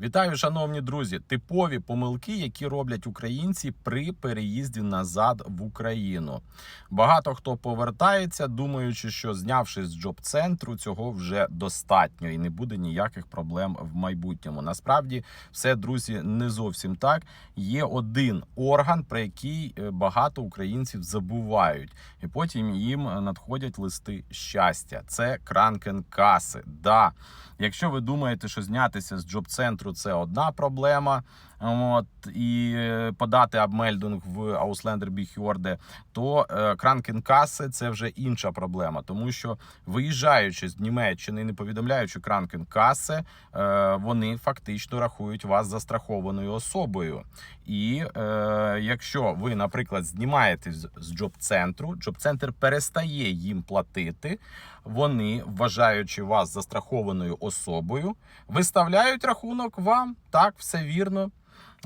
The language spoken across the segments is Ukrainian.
Вітаю, шановні друзі! Типові помилки, які роблять українці при переїзді назад в Україну. Багато хто повертається, думаючи, що знявши з джоб-центру, цього вже достатньо і не буде ніяких проблем в майбутньому. Насправді, все, друзі, не зовсім так. Є один орган, про який е, багато українців забувають, і потім їм надходять листи щастя. Це кранкенкаси. Да, якщо ви думаєте, що знятися з джоб-центру це одна проблема. От і е, подати абмельдинг в Ausländer Behörde, то кранкенкаси це вже інша проблема, тому що виїжджаючи з Німеччини, не повідомляючи кранкенкаси, вони фактично рахують вас застрахованою особою. І е, якщо ви, наприклад, знімаєтесь з- з джоб-центру, джоб-центр перестає їм платити. Вони, вважаючи вас застрахованою особою, виставляють рахунок вам. Так, все вірно.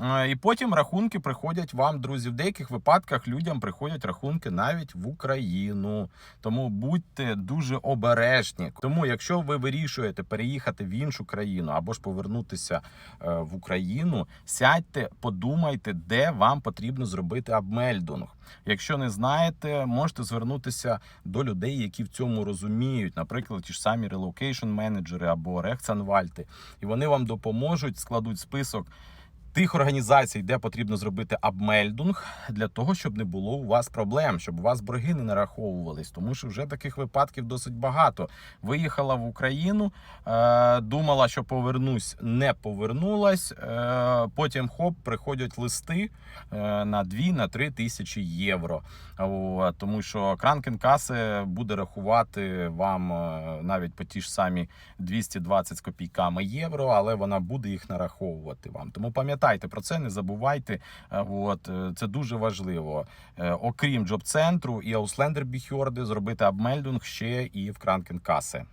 Е, І потім рахунки приходять вам, друзі. В деяких випадках людям приходять рахунки навіть в Україну. Тому будьте дуже обережні. Тому, якщо ви вирішуєте переїхати в іншу країну або ж повернутися е, в Україну, сядьте, подумайте, де вам потрібно зробити абмельдунг. Якщо не знаєте, можете звернутися до людей, які в цьому розуміють, наприклад, ті ж самі релокейшн менеджери або рехцанвальти, і вони вам допоможуть, складуть список тих організацій, де потрібно зробити абмельдунг, для того, щоб не було у вас проблем, щоб у вас борги не нараховувались, тому що вже таких випадків досить багато. Виїхала в Україну, е, думала, що повернусь, не повернулась. Е, потім хоп, приходять листи е, на 2 на 3 тисячі євро. Тому що Кранкенкасе буде рахувати вам навіть по ті ж самі 220 з копійками євро, але вона буде їх нараховувати вам. Тому пам'ятайте про це, не забувайте. Е, От е, це дуже важливо. Е, Окрім джоб-центру і Ausländer Біхьорди, зробити абмельдунг ще і в Кранкенкасе.